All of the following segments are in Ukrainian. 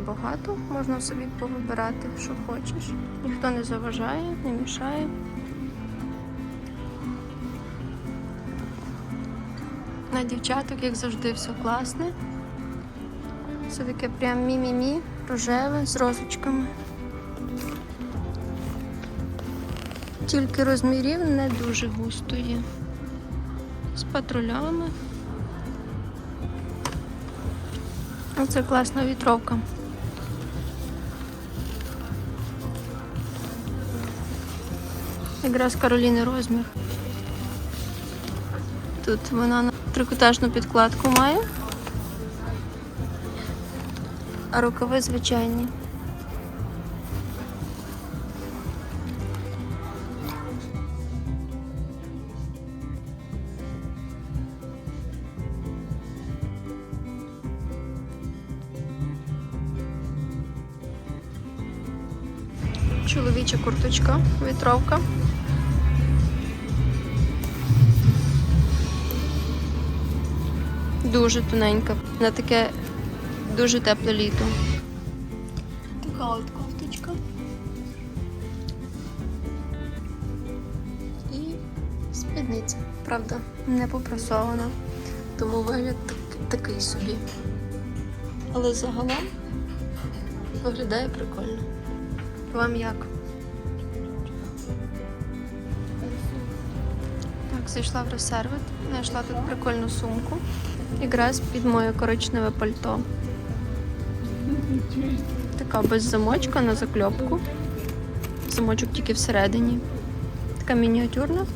небагато, можна собі повибирати, що хочеш. Ніхто не заважає, не мішає. На дівчаток, як завжди, все класне. Все таке прям мі-мі-мі, рожеве з розочками. Тільки розмірів не дуже густо є. З патрулями. Оце класна вітровка. Якраз Кароліни розмір. Тут вона на трикотажну підкладку має. А рукави звичайні. Чоловіча курточка, вітровка. Дуже тоненька. На таке дуже тепле літо. Така от кофточка. І спідниця. Правда, не попрасована. Тому вигляд так- такий собі. Але загалом виглядає прикольно. Вам як? Так, зайшла в ресервит, знайшла тут прикольну сумку. Якраз під моє коричневе пальто. Така без замочка на закльопку. Замочок тільки всередині. Така мініатюрна.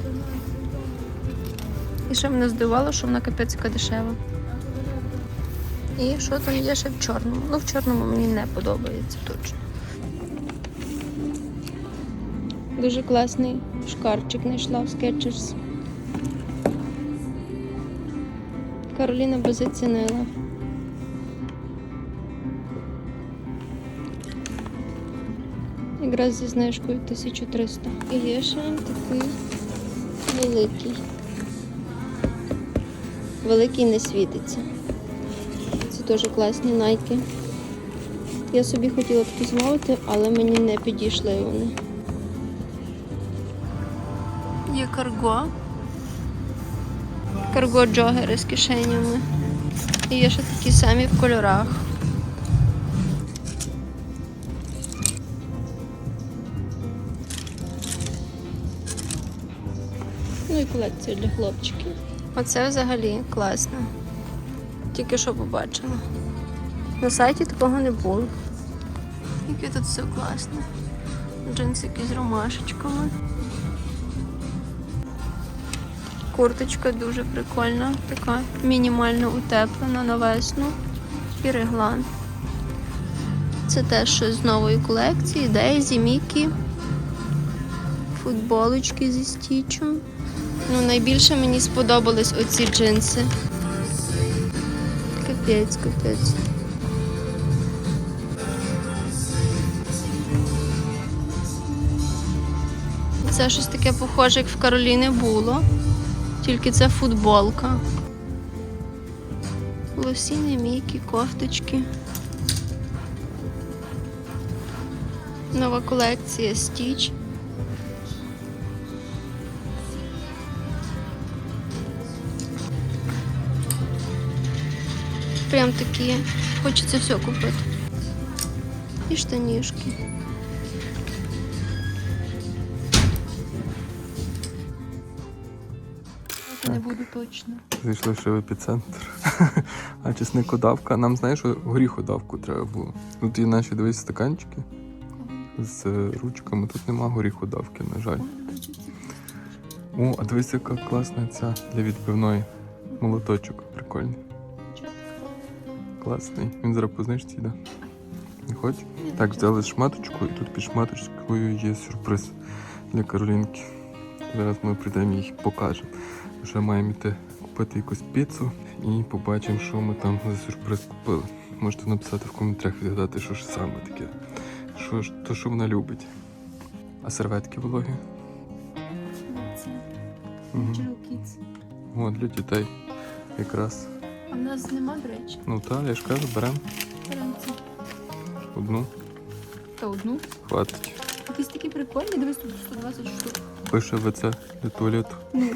І ще мене здивувало, що вона капець яка дешева. І що там є ще в чорному? Ну, в чорному мені не подобається точно. Дуже класний шкарчик знайшла в Skechers. Кароліна би зацінила. Якраз зі знижкою 1300. І є ще такий великий. Великий не світиться. Це теж класні найки. Я собі хотіла такі замовити, але мені не підійшли вони. Є карго. Карго джогери з кишенями. І є ще такі самі в кольорах. Ну і колекція для хлопчиків. Оце взагалі класно. Тільки що побачила. На сайті такого не було. Яке тут все класне. Джинсики з ромашечками. Курточка дуже прикольна, така мінімально утеплена на весну і реглан. Це теж щось з нової колекції, Дейзі, Мікі, футболочки зі стічем. Ну, найбільше мені сподобались оці джинси. Капець, капець. Це щось таке похоже, як в Кароліни було. Тільки це футболка. Лосіни, мійки, кофточки. Нова колекція Stitch. Прям такі. Хочеться все купити. І штанішки. Не буду точно. Зайшли ще в епіцентр. А чесникодавка, нам знаєш, що горіходавку треба було. Тут є наші дивись стаканчики з е, ручками. Тут нема горіходавки, на жаль. О, а дивись, яка класна ця для відбивної молоточок. Прикольний. Класний. Він зараз по знижці йде. Не хочеш? Так, взяли шматочку, і тут під шматочкою є сюрприз для Каролінки. Зараз ми прийдемо і їх покажемо. Вже маємо йти купити якусь піцу і побачимо, що ми там за сюрприз купили. Можете написати в коментарях, відгадати, що ж саме таке. Що ж, то, що вона любить. А серветки вологі? Угу. О, для дітей. Якраз. А в нас нема, до речі. Ну так, я ж кажу, беремо. Беремо це. Одну Та одну. хватить. Якісь такі прикольні, дивись, тут 120 штук. Пише ВЦ для туалету. Ну,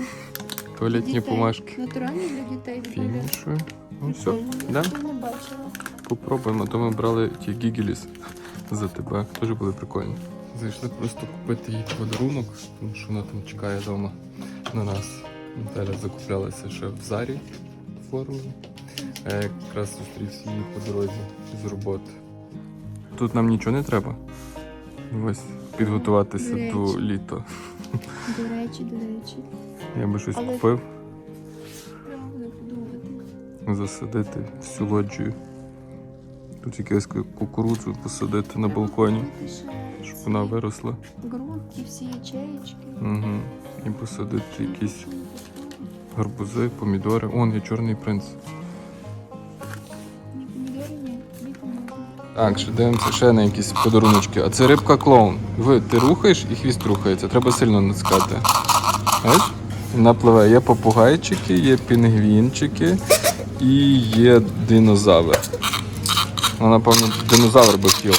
Туалетні бумажки. Натуральні для дітей. Фінішую. Ну все, да? не бачила. Попробуємо. То ми брали ті гігеліс за тебе. Теж були прикольні. Зайшли просто купити їй подарунок, тому що вона там чекає вдома на нас. Наталя закуплялася ще в Зарі форму. А я якраз зустрівся її по дорозі з роботи. Тут нам нічого не треба. Ось підготуватися До речі. до літа. До речі, до речі. Я би щось Але- купив, Треба буде подумати. засадити всю лоджію. Тут якусь кукурудзу посадити на балконі, щоб вона виросла. Ґрунт всі ячеїчки. Угу. І посадити якісь гарбузи, помідори. Он є чорний принц. Так, ще дивимося ще на якісь подаруночки. А це рибка клоун. Ви, ти рухаєш і хвіст рухається. Треба сильно натискати. Бачиш? Вона пливе. Є попугайчики, є пінгвінчики і є динозавр. Вона, напевно, динозавр би хотіла.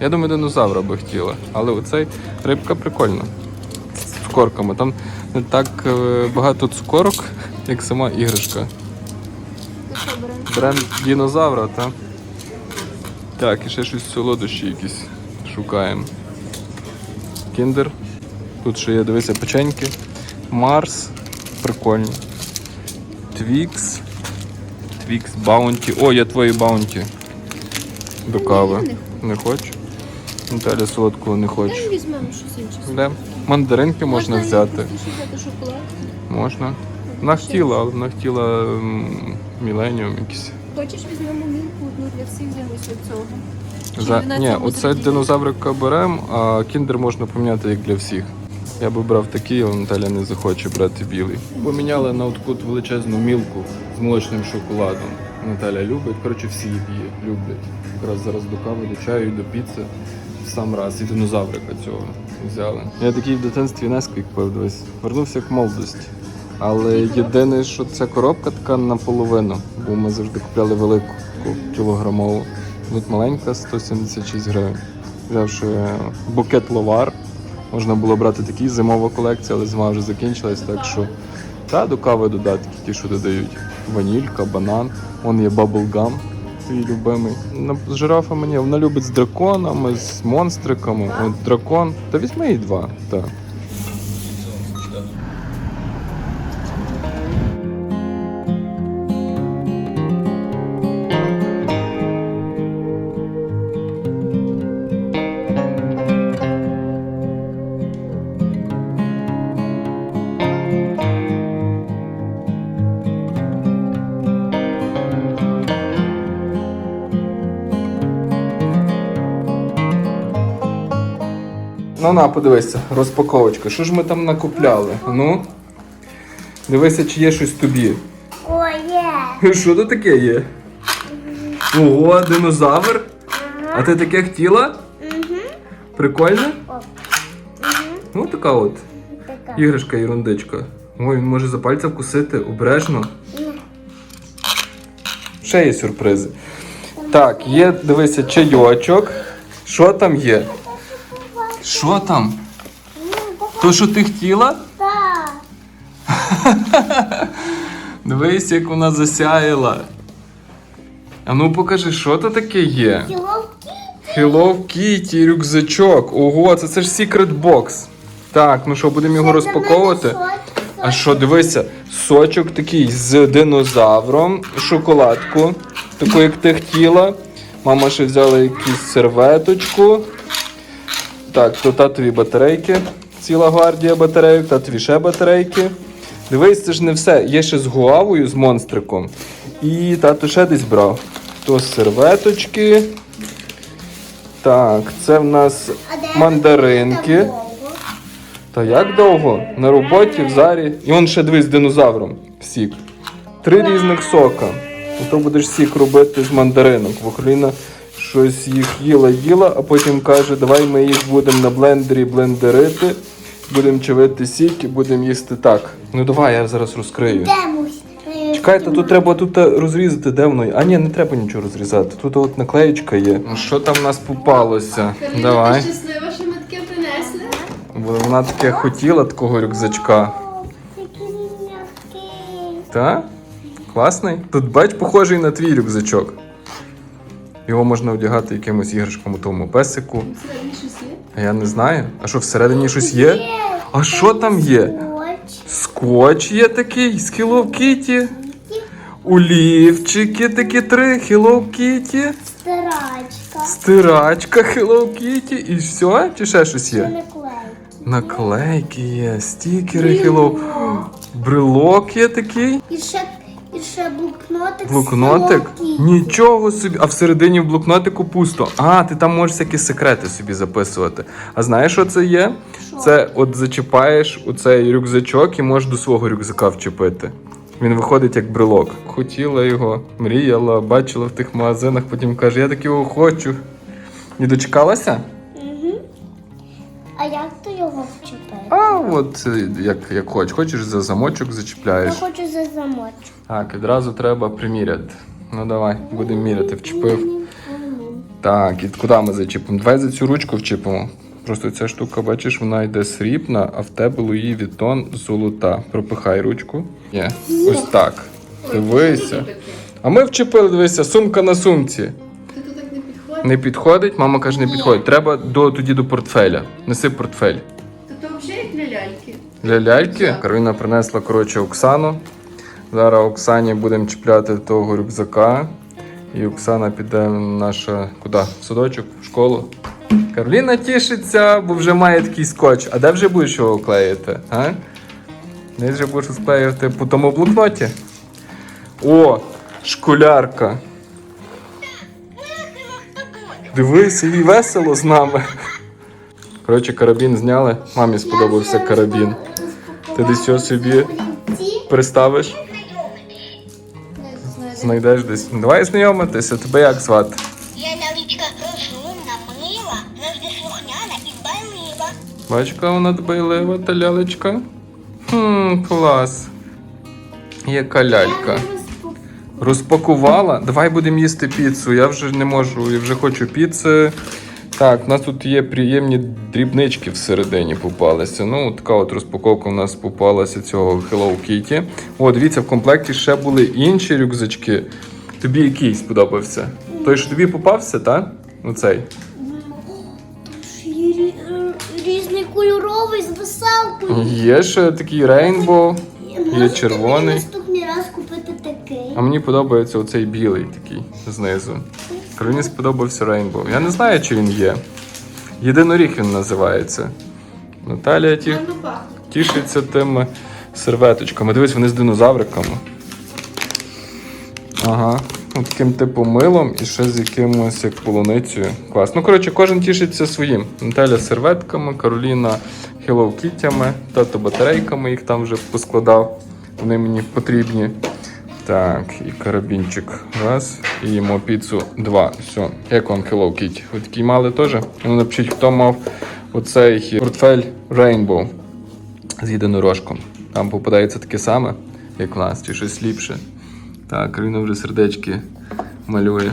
Я думаю, динозавра би хотіла. Але оцей рибка прикольна. З цукорками. Там не так е, багато цукорок, як сама іграшка. Що? Бренд динозавра, та? Так, і ще щось солодощі якісь шукаємо. Кіндер. Тут ще є, дивися, печеньки. Марс. Прикольні. Твікс. Твікс Баунті. О, я твої баунті. До кави. Не хочу. Наталя солодкого не хоче. візьмемо щось інше. Мандаринки можна взяти. взяти шоколад. Можна. Вона хотіла, але вона хотіла м, Міленіум якийсь. Хочеш візьмемо мілку одну для всіх замість цього? За... Ні, оце динозаврика беремо, а кіндер можна поміняти як для всіх. Я би брав такий, але Наталя не захоче брати білий. Поміняли на таку величезну мілку з молочним шоколадом. Наталя любить, коротше, всі її люблять. Якраз зараз до кави, до чаю, і до піци в сам раз. І динозаврика цього взяли. Я такий в дитинстві Несквік пив дивись. Вернувся як молодості. Але єдине, що ця коробка така наполовину, бо ми завжди купляли велику кілограмову. Тут маленька 176 гривень. Взявши букет ловар, можна було брати такий зимова колекція, але зима вже закінчилась, так що та до кави додатки, ті, що додають. Ванілька, банан, вон є баблгам, твій любимий. З жирафами ні, вона любить з драконами, з монстриками. От дракон. Та візьми їй два. Так. Ну на, подивися, розпаковочка. Що ж ми там накупляли? Ну. Дивися, чи є щось тобі. О, є. Що то таке є? Ого, динозавр? А ти таке хотіла? Прикольно? Ну, така от іграшка ерундичка. Ой, він може за пальця вкусити, обережно. Ще є сюрпризи. Так, є, дивися, чайочок. Що там є? Що там? То, що ти хотіла? Так. Дивись, як вона засяяла. А ну покажи, що то таке є? Hello Kitty, рюкзачок. Ого, це, це ж Secret Box. Так, ну що, будемо його розпаковувати? А що, дивися, сочок такий з динозавром, шоколадку, таку, як ти хотіла. Мама ще взяла якусь серветочку. Так, то татові батарейки. Ціла гвардія батарейок, татові ще батарейки. Дивись, це ж не все. Є ще з гуавою, з монстриком. І тато ще десь брав. То серветочки. Так, це в нас мандаринки. Та як довго? На роботі, в зарі. І он ще дивись з динозавром. Сік. Три різних сока. То будеш сік робити з мандаринок. Бо Кароліна щось їх їла, їла, а потім каже, давай ми їх будемо на блендері блендерити, будемо чавити сік і будемо їсти так. Ну давай, я зараз розкрию. Чекайте, тут треба тут е, розрізати, де воно? А ні, не треба нічого розрізати. Тут от наклеєчка є. Ну що там в нас попалося? Давай. щаслива, що ми таке принесли? Бо вона таке хотіла такого рюкзачка. О, Такий м'який. Та? Класний? Тут бач, похожий на твій рюкзачок. Його можна одягати якимось іграшком у тому песику. Всередині щось є? А я не знаю. А що всередині щось є? А що там є? Скотч. Є такий з Hello Kitty. Олівчики такі три Hello Kitty. Стирачка. Стирачка Hello Kitty. І все? Чи ще щось є? наклейки. Наклейки є, стікери Hello. Брелок є такий. І ще, і ще блокнотик. Блокнотик? Hello Нічого собі. А всередині в блокнотику пусто. А, ти там можеш всякі секрети собі записувати. А знаєш, що це є? Що? Це от зачіпаєш у цей рюкзачок і можеш до свого рюкзака вчепити. Він виходить як брелок. Хотіла його, мріяла, бачила в тих магазинах, потім каже, я так його хочу. І дочекалася? Мгм. А як ти його? А от е, як, як хочеш. Хочеш за замочок зачіпляєш. Я хочу за замочок. Так, відразу треба приміряти. Ну давай, будемо міряти, вчепив. Так, і куди ми зачіпимо? Давай за цю ручку вчіпимо. Просто ця штука, бачиш, вона йде срібна, а в тебе Луї Вітон золота. Пропихай ручку. Є. Ось так. Дивися. А ми вчепили, дивися, сумка на сумці. Ти тут так не підходить? Не підходить, мама каже, не підходить. Треба до, тоді до портфеля. Неси портфель. Для ляльки Кароліна принесла, коротше, Оксану. Зараз Оксані будемо чіпляти того рюкзака. І Оксана піде наша куди? В садочок, в школу. Кароліна тішиться, бо вже має такий скотч. А де вже будеш його клеїти? А? Де вже будеш склеювати по тому блокноті? О, школярка. Дивись, їй весело з нами. Коротше, карабін зняли. Мамі сподобався карабін. Ти десь його собі приставиш, знайдеш десь. Давай знайомитися, тебе як звати? Я лялечка розумна, мила, завжди слухняна і дбайлива. Бачиш, яка вона дбайлива, та лялечка. Хм, клас. Яка лялька. Розпакувала. Давай будемо їсти піцу. Я вже не можу, я вже хочу піци. Так, у нас тут є приємні дрібнички всередині попалися. Ну, така от розпаковка у нас попалася цього Hello Kitty. О, дивіться, в комплекті ще були інші рюкзачки. Тобі який сподобався? Той, що тобі попався, так? Оцей. Є е, Різний кольоровий з веселкою. Є ще такий рейнбоу, є червоний. наступний раз купити такий. А мені подобається оцей білий такий знизу. Кароліні сподобався рейнбоу. Я не знаю, чи він є. Єдиноріг він називається. Наталія ті... Тішиться тими серветочками. Дивись, вони з динозавриками. Ага. От таким типу милом і ще з якимось як полуницею. Клас. Ну, коротше, кожен тішиться своїм. Наталя серветками, Кароліна Hello Kitty'ями, тато батарейками їх там вже поскладав. Вони мені потрібні. Так, і карабінчик. Раз. І їмо піцу два. Все. Як вам Hello Kitty? Ви такі мали теж? Ну, напишіть, хто мав оцей портфель Rainbow з єдинорожком. Там попадається таке саме, як в нас, чи щось ліпше. Так, Ріна вже сердечки малює.